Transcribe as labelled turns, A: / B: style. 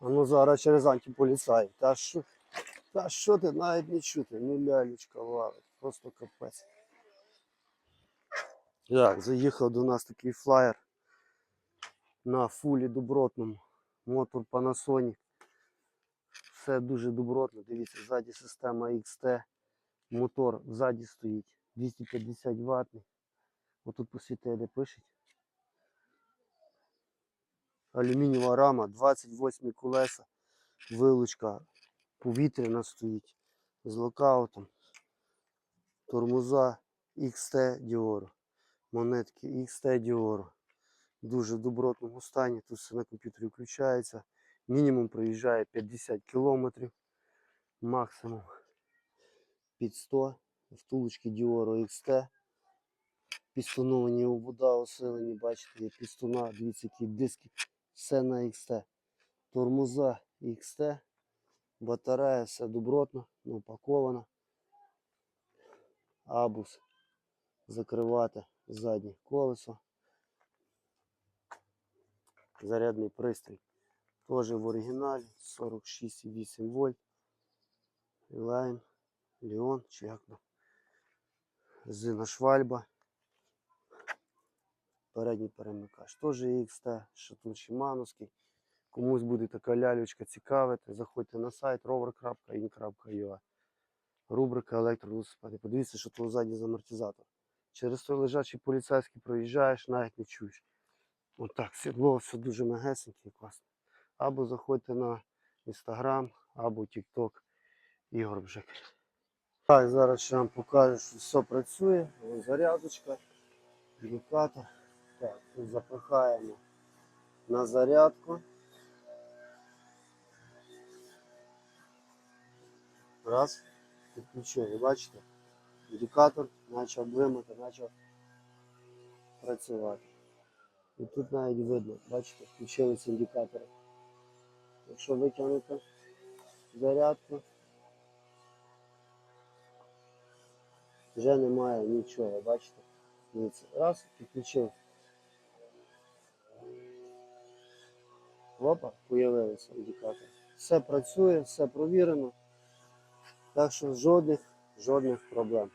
A: А ну зараз через антиполіцай. Та що? Та що ти навіть не чути? Ну лялечка лавить. Просто капець. Так, заїхав до нас такий флаєр на фулі добротному. Мотор Panasonic. Все дуже добротно. Дивіться, ззаді система XT. Мотор ззаді стоїть. 250 ватний. Отут посвіти, де пишуть. Алюмінієва рама, 28 колеса, вилучка повітряна стоїть з локаутом. Тормоза XT Dior. Монетки XT Dior. Дуже в добротному стані. Тут все на комп'ютері включається. Мінімум проїжджає 50 км. Максимум під 100. Втулочки Dior XT. Пістоновані обода усилені, бачите, є пістона, дивіться, які диски. Все на XT. Тормоза XT. Батарея, все добротно, упаковано. Абус. Закривати заднє колесо. Зарядний пристрій. Теж в оригіналі 46,8 вольт. Чи як там. Резина швальба. Передній перемикач. Теж XT, шатун Шимановський. Комусь буде така лялючка цікавити, заходьте на сайт rover.in.ua. Рубрика електровелосипеди. Подивіться, що тут ззаді за амортизатор. Через той лежачий поліцейський проїжджаєш, навіть не чуєш. Отак, сідло все дуже мегесеньке і класне. Або заходьте на інстаграм, або TikTok Ігор Бжик. Так, зараз ще вам покажу, що все працює. Ось зарядочка, індикатор. Так, запихаємо на зарядку. Раз, підключили, бачите? Індикатор почав блимати, почав працювати. І тут навіть видно, бачите, включилися індикатори. Якщо витягнути зарядку, вже немає нічого, бачите? Раз, підключив. Опа, появилися індикатори. Все працює, все провірено. Так що жодних, жодних проблем.